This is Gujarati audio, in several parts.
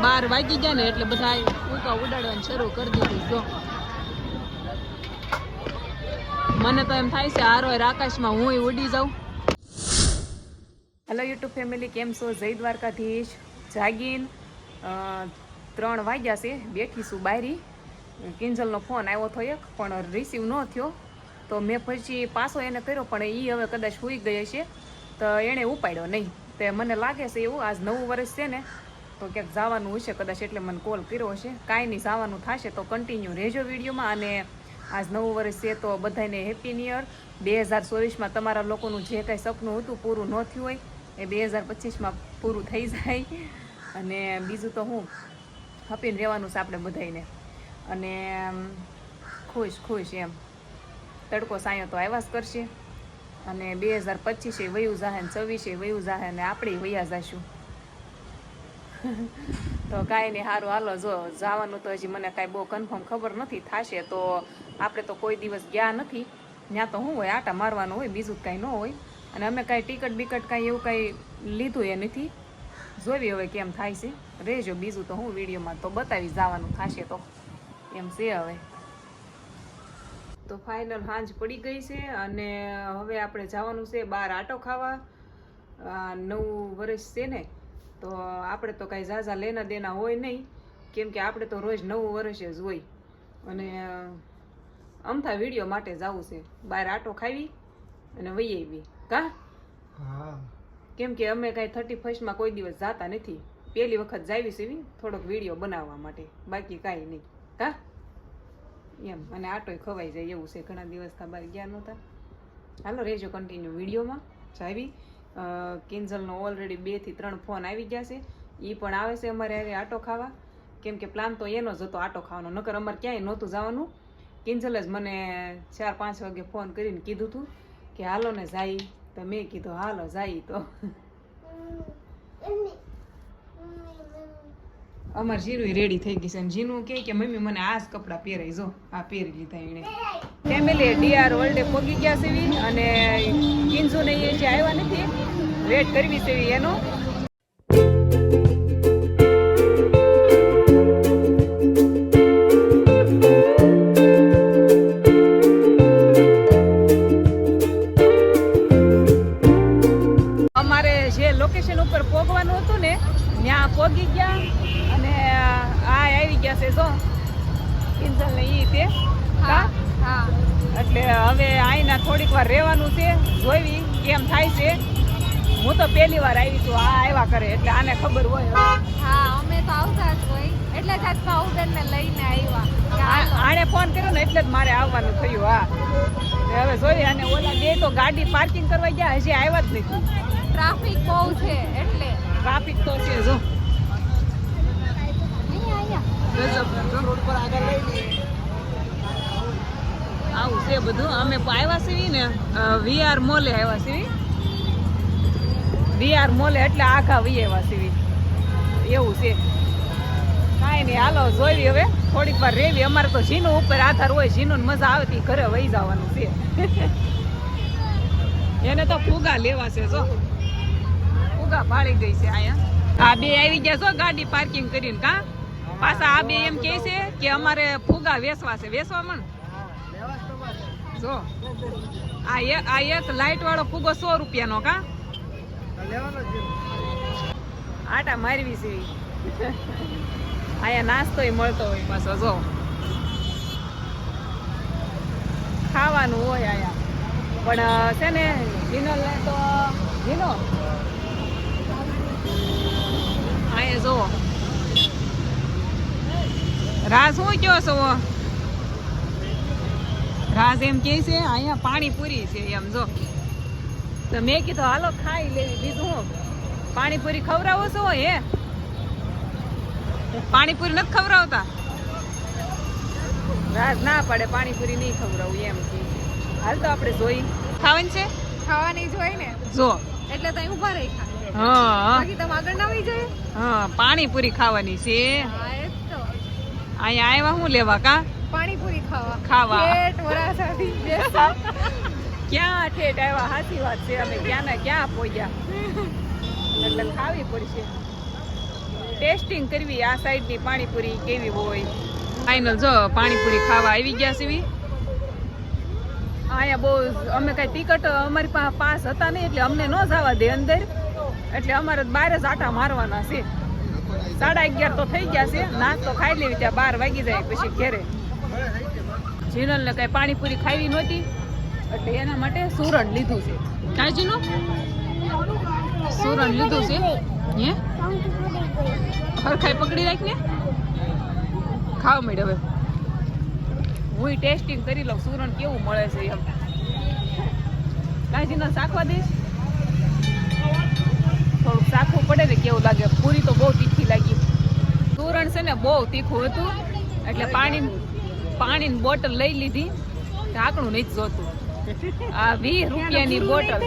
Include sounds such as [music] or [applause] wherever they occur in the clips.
બાર વાગી ગયા ને એટલે બધા ઉકા ઉડાડવાનું શરૂ કરી દીધું. જો. મને તો એમ થાય છે હારો આકાશમાં હું ઉડી જાઉં. હેલો યુટ્યુબ ફેમિલી કેમ છો? જય દ્વારકાધીશ. જાગીન ત્રણ વાગ્યા છે. બેઠીશું બારી. કિંજલનો ફોન આવ્યો હતો એક, પણ રિસીવ ન થયો. તો મેં પછી પાછો એને કર્યો, પણ એ હવે કદાચ સૂઈ ગઈ છે તો એણે ઉપાડ્યો નહીં. તે મને લાગે છે એવું, આજ નવું વર્ષ છે ને તો ક્યાંક જવાનું હશે કદાચ એટલે મને કોલ કર્યો હશે. કાંઈ નહીં, જવાનું થશે તો કન્ટિન્યુ રહેજો વિડીયોમાં અને આજ નવું વર્ષ છે તો બધાને હેપી ન્યુ બે હજાર ચોવીસમાં તમારા લોકોનું જે કાંઈ સપનું હતું પૂરું ન થયું હોય, એ બે હજાર પચીસમાં પૂરું થઈ જાય. અને બીજું તો હું હપીને રહેવાનું છે આપણે બધાને અને ખુશ ખુશ એમ. તડકો સાયો તો આવ્યા જ કરશે. અને બે હજાર પચીસે વયું જાહે ને છવ્વીસે વયું જાહે ને આપણે વયા જાશું. તો કાંઈ નહીં સારું હાલો, જો જવાનું તો હજી મને કાંઈ બહુ કન્ફર્મ ખબર નથી, થશે તો આપણે તો કોઈ દિવસ ગયા નથી. ત્યાં તો શું હોય, આટા મારવાનું હોય, બીજું કાંઈ ન હોય. અને અમે કાંઈ ટિકટ બિકટ કાંઈ એવું કાંઈ લીધું એ નથી. જોવી હવે કેમ થાય છે. રહેજો બીજું તો હું વિડીયોમાં તો બતાવી જવાનું થશે તો. એમ છે હવે. તો ફાઇનલ સાંજ પડી ગઈ છે અને હવે આપણે જવાનું છે બહાર આટો ખાવા. નવું વર્ષ છે ને તો આપણે તો કાંઈ ઝાઝા લેના દેના હોય નહીં. કેમ કે આપણે તો રોજ નવું વર્ષે જ હોય. અને અમથા વીડિયો માટે જવું છે. બહાર આટો ખાવી અને વહી આવી કા? હા. કેમ કે અમે કાંઈ થર્ટી ફર્સ્ટમાં કોઈ દિવસ જાતા નથી. પહેલી વખત જાવી સીવી થોડોક વીડિયો બનાવવા માટે. બાકી કાંઈ નહીં. કા? એમ. અને આટોય ખવાઈ જાય એવું છે. ઘણા દિવસ બહાર ગયા નહોતા. હાલો રેજો કન્ટિન્યુ વિડીયોમાં. જાવી. કિંજલનો ઓલરેડી બેથી ત્રણ ફોન આવી ગયા છે. એ પણ આવે છે અમારે હવે આટો ખાવા. કેમ કે પ્લાન તો એનો જ હતો, આટો ખાવાનો. નકર અમારે ક્યાંય નહોતું જવાનું. કિંજલ જ મને ચાર પાંચ વાગે ફોન કરીને કીધું હતું કે હાલો ને જાય. તો મેં કીધું, હાલો, જાય તો. અમાર જીનું રેડી થઈ ગઈ છે. અને જીનું કહે કે, મમ્મી, મને આ જ કપડાં પહેરાઈ જો. આ પહેરી લીધા એણે. ફેમિલી ડીઆર વર્લ્ડે પગી ગયા સેવી અને કિંજુ ને એ જે આવ્યા નથી વેટ કરવી સેવી એનો. અમારે જે લોકેશન ઉપર પોગવાનું હતું ને ત્યાં પોગી ગયા અને આ આવી ગયા છે જો. કિંજલ ને ઈ તે. હા એટલે હવે આઈના થોડીક વાર રહેવાનું છે જોઈવી કેમ થાય છે. હું તો પહેલી વાર આવી છું આ આવ્યા કરે એટલે આને ખબર હોય. હા અમે તો આવતા જ હોય. એટલે જ આજ ભાઉબેન ને લઈને આવ્યા. કે આ- હાલો. આણે ફોન કર્યો ને એટલે જ મારે આવવાનું થયું હા. હવે જોઈએ અને ઓલા બે તો ગાડી પાર્કિંગ કરવા ગયા હજી આવ્યા જ નથી ટ્રાફિક બહુ છે એટલે. ટ્રાફિક તો છે જો. આવું છે બધું. અમે આવ્યા છીએ ને વીઆર મોલે આવ્યા છીએ. વીઆર મોલે એટલે આખા વી આવ્યા છીએ એવું છે. કાંઈ નહીં હાલો જોઈ હવે. થોડીક વાર રેવી. અમારે તો ઝીનું ઉપર આધાર હોય ઝીનું મજા આવે તો ઘરે વહી જવાનું છે. [laughs] એને તો ફુગા લેવા છે જો. ફુગા ભાળી ગઈ છે અહીંયા. આ બે આવી ગયા છો ગાડી પાર્કિંગ કરીને કા? પાછા આ બે એમ કહે છે કે અમારે ફુગા વેસવા છે. વેસવા પણ જો આ એક આ એક લાઈટ વાળો ફુગો સો રૂપિયાનો કા? આટા મારવી છે. અહીંયા નાસ્તો મળતો હોય પાછો, જો. ખાવાનું હોય અહીંયા. પણ છે ને જીનો લે તો જીનો અહીંયા જુઓ રાસ શું કયો છો? રાસ એમ કે છે, અહીંયા પાણીપુરી છે એમ, જો. તો મેં કીધું હાલો ખાઈ લેવી બીજું હું? પાણીપુરી ખવડાવો છો હે? પાણીપુરી નથી ખવડાવતા? રાત ના પડે પાણીપુરી નહીં ખવડાવું એમ કે. હાલ તો આપણે જોઈ. ખાવાની છે? ખાવાની જોઈ ને. જો. એટલે તો ઊભા રહી ખા હા. બાકી તમે આગળ ના વહી જાય. હા પાણીપુરી ખાવાની છે. હા એ તો. અહીંયા આવ્યા હું લેવા કા? પાણીપુરી ખાવા. ખાવા. પેટ વરાસાથી બેસો. ક્યાં ઠેઠ આવ્યા? સાચી વાત છે. અમે ક્યાં ના ક્યાં પહોંચ્યા એટલે ખાવી પડશે. ટેસ્ટિંગ કરવી, આ સાઈડની પાણીપુરી કેવી હોય? ફાઇનલ જો, પાણીપુરી ખાવા આવી ગયા છે અહીંયા બહુ અમે કઈ ટિકટ અમારી પાસે પાસ હતા નહીં, એટલે અમને ન જવા દે અંદર. એટલે અમારે બહાર જ આટા મારવાના છે. સાડા અગિયાર તો થઈ ગયા છે. નાસ્તો ખાઈ લેવી, ત્યાં બાર વાગી જાય પછી ઘેરે. જીનલને કઈ પાણીપુરી ખાવી નહોતી. એટલે એના માટે સુરણ લીધું છે. કાંઈ જીનો સુરણ લીધું છે. હે? હરખાઈ પકડી રાખ ને ખાવ મેડ હવે. હું ટેસ્ટિંગ કરી લઉં સુરણ કેવું મળે છે એમ. કાંઈ જીનો શાકવા દઈશ. થોડુંક શાખવું પડે ને કેવું લાગે. પૂરી તો બહુ તીખી લાગી. સુરણ છે ને બહુ તીખું હતું. એટલે પાણી પાણીની બોટલ લઈ લીધી. ઢાંકણું નહીં જ જોતું. આ વીસ રૂપિયાની બોટલ.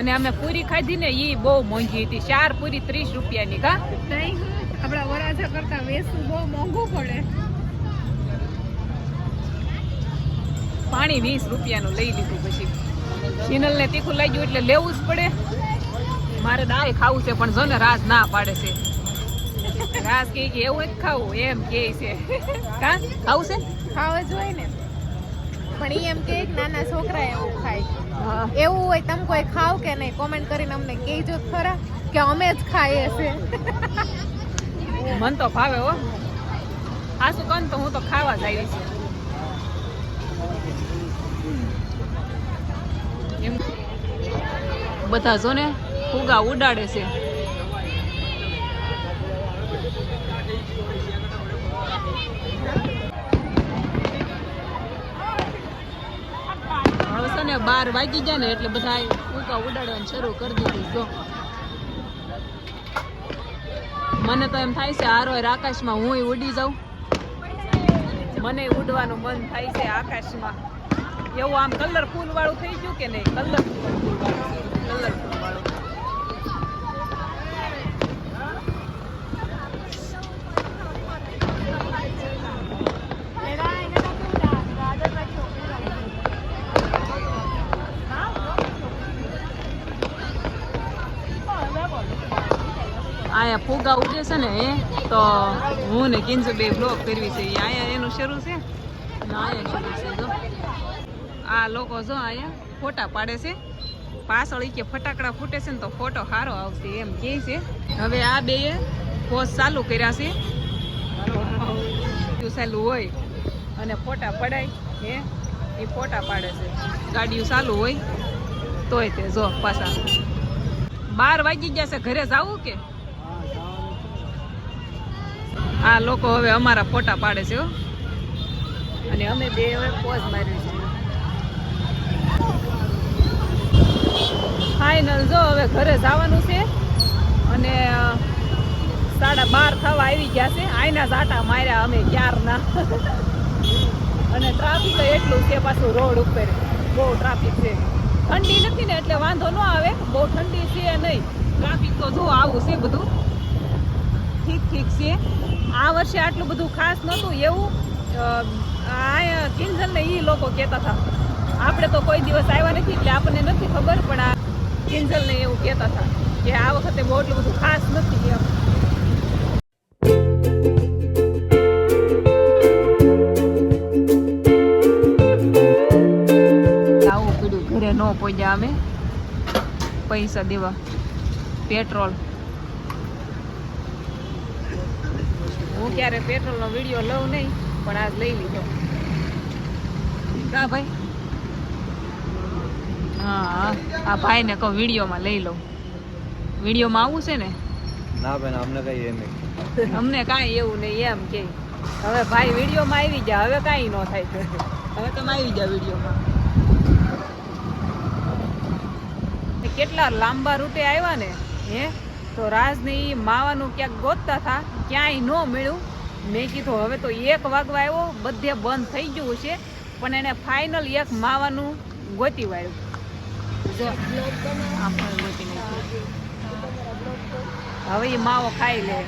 અને અમે પૂરી ખાધી ને ઈ બહુ મોંઘી હતી. ચાર પૂરી ત્રીસ રૂપિયાની કા? આપણા વરાજા કરતા વેસું બહુ મોંઘું પડે. પાણી વીસ રૂપિયાનું લઈ લીધું પછી. સિનલ ને તીખું લાગ્યું એટલે લેવું જ પડે. મારે દાય ખાવું છે પણ જો ને રાસ ના પાડે છે. રાસ કે કે એવું જ ખાવું એમ કે છે. કા? ખાવું છે? ખાવા જ હોય ને. પણ ઈ એમ કે નાના છોકરા એવું ખાય. એવું હોય તમે કોઈ ખાવ કે નહીં? કોમેન્ટ કરીને અમને કહેજો ખરા કે અમે જ ખાઈએ છે. મન તો ભાવે હો. આ શું કન તો હું તો ખાવા જ આવી છું. એમ. બધા જો ને ફુગા ઉડાડે છે. બાર વાગી જાય ને એટલે બધા ઉકા ઉડાડવાનું શરૂ કરી દીધું. જો. મને તો એમ થાય છે હારો આકાશમાં હું ઉડી જાઉં. મને ઉડવાનું મન થાય છે આકાશમાં. એવું આમ કલરફુલ વાળું થઈ ગયું કે નહીં? કલરફુલ વાળું આયા ફુગા ઉડે છે ને તો હું ને કિંજુ બે બ્લોક કરવી છે. અહીંયા એનું શરૂ છે? આયા શરૂ છે, જો. આ લોકો જો અહીંયા ફોટા પાડે છે. પાછળ કે ફટાકડા ફૂટે છે ને તો ફોટો સારો આવશે એમ કહે છે. હવે આ બે પોસ ચાલુ કર્યા છે. ચાલુ હોય અને ફોટા પડાય હે એ ફોટા પાડે છે. ગાડીઓ ચાલુ હોય તોય તે જો પાછા. બાર વાગી ગયા છે. ઘરે જવું કે? આ લોકો હવે અમારા ફોટા પાડે છે અને અમે બે હવે પોઝ માર્યું છે. ફાઇનલ જો, હવે ઘરે જવાનું છે. અને સાડા બાર થવા આવી ગયા છે. આઈના ઝાટા માર્યા અમે ક્યારના. [laughs] અને ટ્રાફિક એટલું છે પાછું રોડ ઉપર. બહુ ટ્રાફિક છે. ઠંડી નથી ને એટલે વાંધો ન આવે. બહુ ઠંડી છે નહીં. ટ્રાફિક તો જો આવું છે બધું. ઠીક ઠીક છે. આ વર્ષે આટલું બધું ખાસ નહોતું, એવું આ કિંજલ ને એ લોકો કહેતા હતા. આપણે તો કોઈ દિવસ આવ્યા નથી એટલે આપણને નથી ખબર, પણ આ કિંજલ ને એવું કહેતા હતા કે આ વખતે બહુ એટલું બધું ખાસ નથી એમ. ઘરે ન પહોંચ્યા અમે. પૈસા દેવા. પેટ્રોલ. હું ક્યારે પેટ્રોલનો વીડિયો લઉં નહીં પણ આજ લઈ લીધો. કા ભાઈ? હા આ ભાઈને કહો વિડીયોમાં લઈ લઉં. વિડીયોમાં આવું છે ને? ના બેન અમને કઈ એમ નહીં. અમને કાંઈ એવું નહીં એમ કે. હવે ભાઈ વિડીયોમાં આવી જા હવે કાંઈ ન થાય હવે તમે આવી જા વિડીયોમાં. કેટલા લાંબા રૂટે આવ્યા ને હે? તો રાજને એ માવાનું ક્યાંક ગોતતા હતા ક્યાંય ન મળ્યું. મેં કીધું હવે તો એક વાગવા આવ્યો બધે બંધ થઈ ગયું છે. પણ એને ફાઇનલ એક માવાનું ગોતી વાળ્યું. હવે એ માવો ખાઈ લે.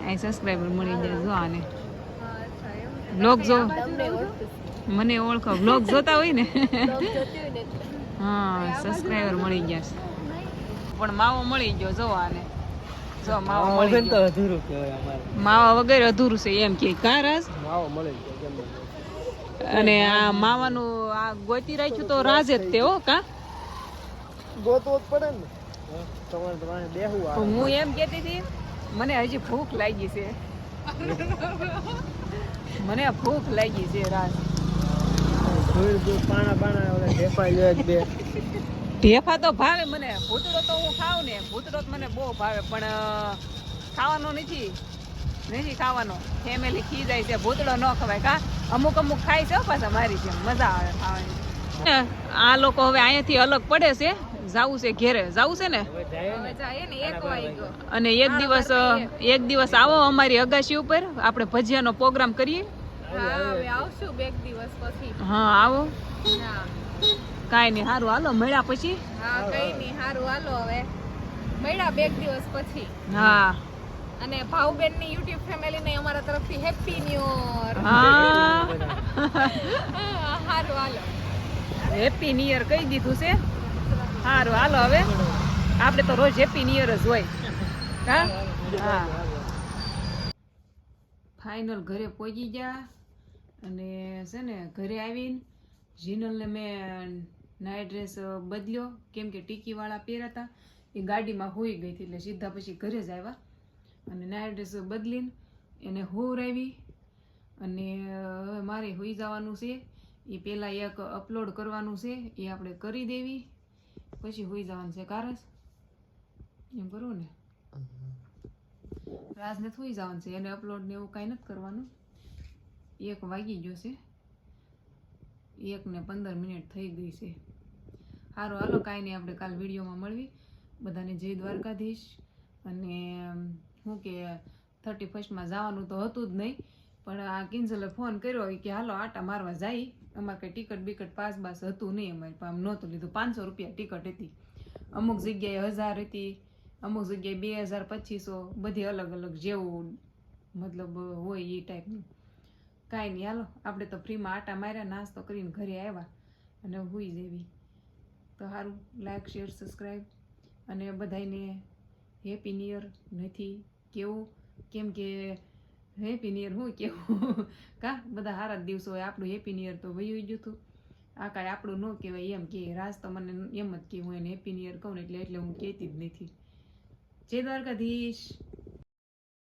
અહીં સબસ્ક્રાઈબર મળી જાય જો આને. બ્લોગ જો. મને ઓળખો. બ્લોગ જોતી હોય ને. હા સબસ્ક્રાઇબર મળી ગયા છે. પણ માવો મળી ગયો જો આને. જો માવો મળી ગયો. તો અધૂરું કહેવાય અમારે. માવા વગર અધૂરું છે એમ કે. કા રસ માવો મળી ગયો અને આ માવાનું આ ગોતી રાખ્યું તો રાજ જ તે હો કા? ગોતવો પડે ને. તમારે તમારે બેહું આ હું એમ કહેતી હતી મને હજી ભૂખ લાગી છે. [laughs] મને ભૂખ લાગી છે રાજ. પાણા પાણા ઓલા ઢેફા લે જ બે. ઢેફા તો ભાવે મને. ભૂતળો તો હું ખાઉં ને. ભૂતળો તો મને બહુ ભાવે. પણ ખાવાનો નથી. નથી ખાવાનો. ફેમિલી ખી જાય છે. ભૂતળો ન ખવાય. કા? અમુક અમુક ખાય છે પાછા મારી જેમ. મજા આવે ખાવાની. આ લોકો હવે અહીંયાથી અલગ પડે છે. જાવું છે ઘેરે. જાવું છે ને? અને એક દિવસ એક દિવસ આવો અમારી અગાશી ઉપર. આપણે ભજીયાનો પ્રોગ્રામ કરીએ. હા હવે આવશું બે દિવસ પછી. હા આવો. કાંઈ સારું હાલો મળ્યા પછી? હા કઈ નઈ સારું હાલો હવે. મળ્યા બે દિવસ પછી. હા. અને ભાવબેનની યુટ્યુબ ફેમિલી ને અમારા તરફથી હેપી ન્યુ યર. હા. સારું હાલો. હેપી નિયર યર કહી દીધું છે. સારું હાલો હવે. આપણે તો રોજ હેપી નિયર જ હોય. હા? હા. ફાઇનલ ઘરે પહોંચી ગયા. અને છે ને ઘરે આવીને જીનલને મેં નાઇટ ડ્રેસ બદલ્યો. કેમ કે ટીકીવાળા પહેર્યા હતા એ ગાડીમાં હોઈ ગઈ હતી એટલે સીધા પછી ઘરે જ આવ્યા. અને નાઇટ ડ્રેસ બદલીને એને હોવરાવી અને હવે મારે હોઈ જવાનું છે. એ પહેલાં એક અપલોડ કરવાનું છે. એ આપણે કરી દેવી. પછી હોઈ જવાનું છે કારસ એમ કરવું ને? રાજને થોઈ જવાનું છે. એને અપલોડ ને એવું કાંઈ નથી કરવાનું. એક વાગી ગયો છે. એક ને પંદર મિનિટ થઈ ગઈ છે. સારું હાલો, કાંઈ નહીં, આપણે કાલ વિડીયોમાં મળવી. બધાને જય દ્વારકાધીશ. અને શું કે થર્ટી ફર્સ્ટમાં જવાનું તો હતું જ નહીં, પણ આ કિંજલે ફોન કર્યો કે, હાલો, આટા મારવા જાય. અમારે કંઈ ટિકટ બિકટ પાસ બાસ હતું નહીં અમારી આમ નહોતું લીધું. પાંચસો રૂપિયા ટિકટ હતી. અમુક જગ્યાએ હજાર હતી, અમુક જગ્યાએ બે હજાર પચીસો, બધી અલગ અલગ જેવું, મતલબ હોય એ ટાઈપનું કાંઈ નહીં, હાલો. આપણે તો ફ્રીમાં આટા માર્યા, નાસ્તો કરીને ઘરે આવ્યા અને હુઈ જેવી. તો સારું લાઈક શેર સબસ્ક્રાઈબ અને બધાને હેપી નિયર નથી, કેવું? કેમ કે હેપી નિયર હું કેવું? [laughs] કા? બધા સારા દિવસો હોય. આપણું હેપી નિયર તો વયું ગયું હતું. આ કાંઈ આપણું ન કહેવાય. એમ કે રાજ તો મને એમ જ કે હું એને હેપી નિયર કહું ને એટલે એટલે હું કહેતી જ નથી. જય દ્વારકાધીશ.